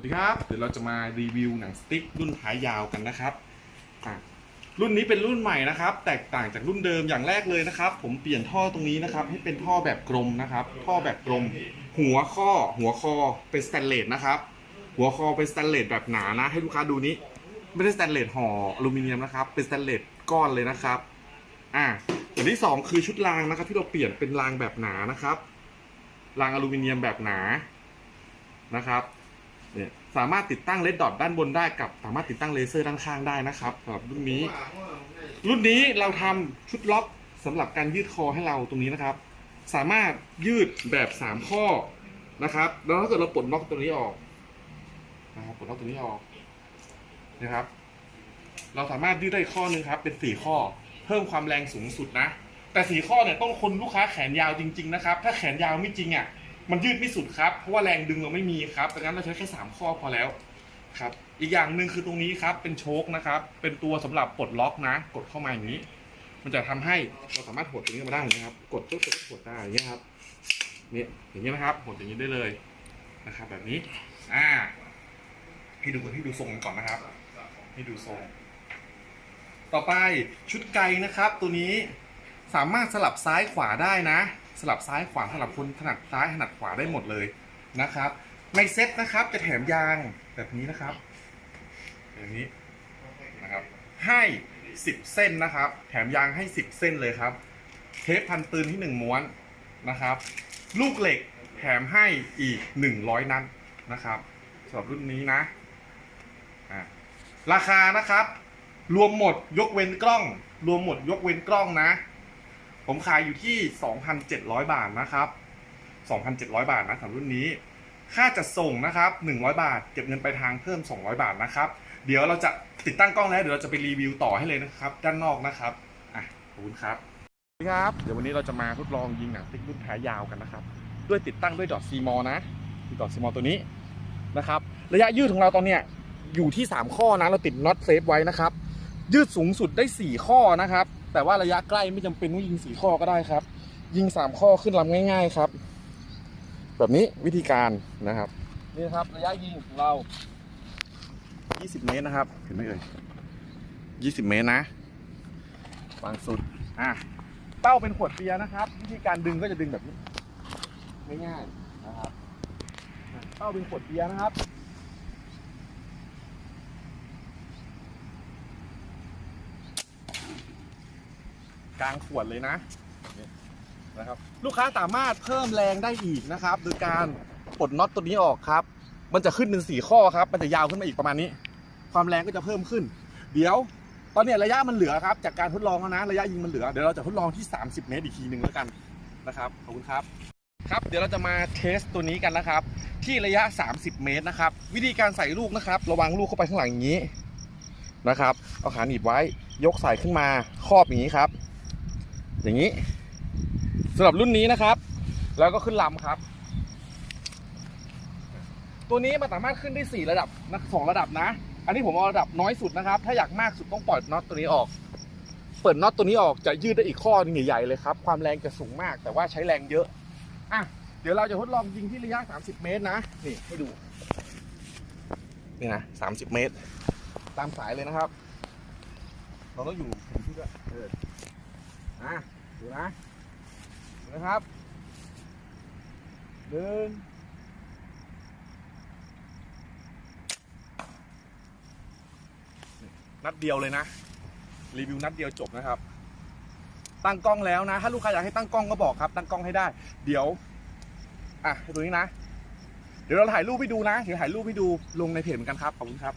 วัสดีครับ เดี๋ยวเราจะมารีวิวหนังสติ๊กรุ่นท้ายยาวกันนะครับ รุ่นนี้เป็นรุ่นใหม่นะครับ แตกต่างจากรุ่นเดิมอย่างแรกเลยนะครับ ผมเปลี่ยนท่อตรงนี้นะครับ ให้เป็นท่อแบบกลมนะครับ ท่อแบบกลม หัวข้อ หัวคอเป็นสแตนเลสนะครับ หัวคอเป็นสแตนเลสแบบหนานะ ให้ลูกค้าดูนี้ ไม่ได้สแตนเลสห่ออลูมิเนียมนะครับ เป็นสแตนเลสก้อนเลยนะครับ อ่าอย่างที่สองคือชุดรางนะครับ ที่เราเปลี่ยนเป็นรางแบบหนานะครับ รางอลูมิเนียมแบบหนานะครับ เนี่ยสามารถติดตั้งเลดดอทด้านบนได้กับ สามารถติดตั้งเลเซอร์ด้านข้างได้นะครับสำหรับรุ่นนี้ รุ่นนี้เราทำชุดล็อกสำหรับการยืดคอให้เราตรงนี้นะครับ สามารถยืดแบบสามข้อนะครับ แล้วถ้าเกิดเราปลดล็อกตัวนี้ออกนะครับปลดล็อกตัวนี้ออกนะครับ เราสามารถยืดได้ข้อหนึงครับ เป็นสี่ข้อ เพิ่มความแรงสูงสุดนะ แต่สี่ข้อเนี่ยต้องคนลูกค้าแขนยาวจริง ๆ นะครับ ถ้าแขนยาวไม่จริงอะ มันยืดไม่สุดครับ เพราะว่าแรงดึงเราไม่มีครับดังนั้นเราใช้แค่สามข้อพอแล้วครับ อีกอย่างหนึ่งคือตรงนี้ครับ เป็นโชคนะครับ เป็นตัวสำหรับปลดล็อกนะ กดเข้ามาอย่างนี้ มันจะทำให้เราสามารถหดตรงนี้มาได้นะครับ กดปุ๊บกดหดได้อย่างเงี้ครับเนี่ยอย่างเงี้นะครับหดอย่างนี้ได้เลยนะครับ แบบนี้ อ่าให้ดูให้ดูทรงกันก่อนนะครับให้ดูทรง ต่อไปชุดไกนะครับ ตัวนี้สามารถสลับซ้ายขวาได้นะ สลับซ้ายขวาสลับคนถนัดซ้ายถนัดขวาได้หมดเลยนะครับ ในเซ็ตนะครับจะแถมยางแบบนี้นะครับแบบนี้นะครับให้10เส้นนะครับ แถมยางให้10เส้นเลยครับ เทปพันปืนที่1ม้วนนะครับ ลูกเหล็กแถมให้อีก100นัดนะครับสำหรับรุ่นนี้นะราคานะครับ รวมหมดยกเว้นกล้อง รวมหมดยกเว้นกล้องนะ ผมขายอยู่ที่ 2,700 บาทนะครับ 2,700 บาทนะสำหรับรุ่นนี้ ค่าจัดส่งนะครับ 100 บาท เก็บเงินไปทางเพิ่ม 200 บาทนะครับ เดี๋ยวเราจะติดตั้งกล้องแล้วเดี๋ยวเราจะไปรีวิวต่อให้เลยนะครับ ด้านนอกนะครับอะขอบคุณครับสวัสดีครับ เดี๋ยววันนี้เราจะมาทดลองยิงหนังติ๊กรุ่นแท้ยาวกันนะครับ ด้วยติดตั้งด้วยดอทซีมอนะดอทซีมอตัวนี้นะครับ ระยะยืดของเราตอนเนี้ยอยู่ที่ 3 ข้อนะ เราติดน็อตเซฟไว้นะครับ ยืดสูงสุดได้ 4 ข้อนะครับ แต่ว่าระยะใกล้ไม่จำเป็นต้องยิง4ข้อก็ได้ครับ ยิง3ข้อขึ้นลำง่าย ๆครับ แบบนี้วิธีการนะครับนี่นะครับระยะยิงของเรา 20 เมตรนะครับ เห็นไหมเอ่ย20 เมตรนะวางสุดอะเป้าเป็นขวดเบียร์นะครับ วิธีการดึงก็จะดึงแบบนี้ง่ายๆนะครับอะเป้าเป็นขวดเบียร์นะครับ กลางขวดเลยนะนะครับลูกค้าสามารถเพิ่มแรงได้อีกนะครับ โดยการปลดน็อตตัวนี้ออกครับ มันจะขึ้นเป็นสี่ข้อครับ มันจะยาวขึ้นมาอีกประมาณนี้ ความแรงก็จะเพิ่มขึ้น เดี๋ยวตอนนี้ระยะมันเหลือครับ จากการทดลองแล้วนะระยะยิงมันเหลือ เดี๋ยวเราจะทดลองที่ 30 เมตรอีกทีหนึ่งแล้วกันนะครับขอบคุณครับครับเดี๋ยวเราจะมาเทสตัวนี้กันนะครับ ที่ระยะ 30 เมตรนะครับ วิธีการใส่ลูกนะครับ ระวังลูกเข้าไปข้างหลังอย่างนี้นะครับ เอาขาหนีบไว้ยกใส่ขึ้นมาครอบอย่างนี้ครับ อย่างนี้สำหรับรุ่นนี้นะครับ แล้วก็ขึ้นลำครับ ตัวนี้มันสามารถขึ้นได้ 4 ระดับนะสองระดับนะ อันนี้ผมเอาระดับน้อยสุดนะครับ ถ้าอยากมากสุดต้องปล่อยน็อตตัวนี้ออก เปิดน็อตตัวนี้ออกจะยืดได้อีกข้อนึงใหญ่ๆเลยครับ ความแรงจะสูงมาก แต่ว่าใช้แรงเยอะอะเดี๋ยวเราจะทดลองยิงที่ระยะ 30 เมตรนะ นี่ให้ดู นี่นะ 30 เมตร ตามสายเลยนะครับ เราต้องอยู่ถึงที่ด้วยเออ อะดูนะดูนะครับหนึ่งนัดเดียวเลยนะ รีวิวนัดเดียวจบนะครับ ตั้งกล้องแล้วนะ ถ้าลูกค้าอยากให้ตั้งกล้องก็บอกครับ ตั้งกล้องให้ได้ เดี๋ยว อะดูนี้นะ เดี๋ยวเราถ่ายรูปให้ดูนะ เดี๋ยวถ่ายรูปให้ดูลงในเพจเหมือนกันครับ ขอบคุณครับ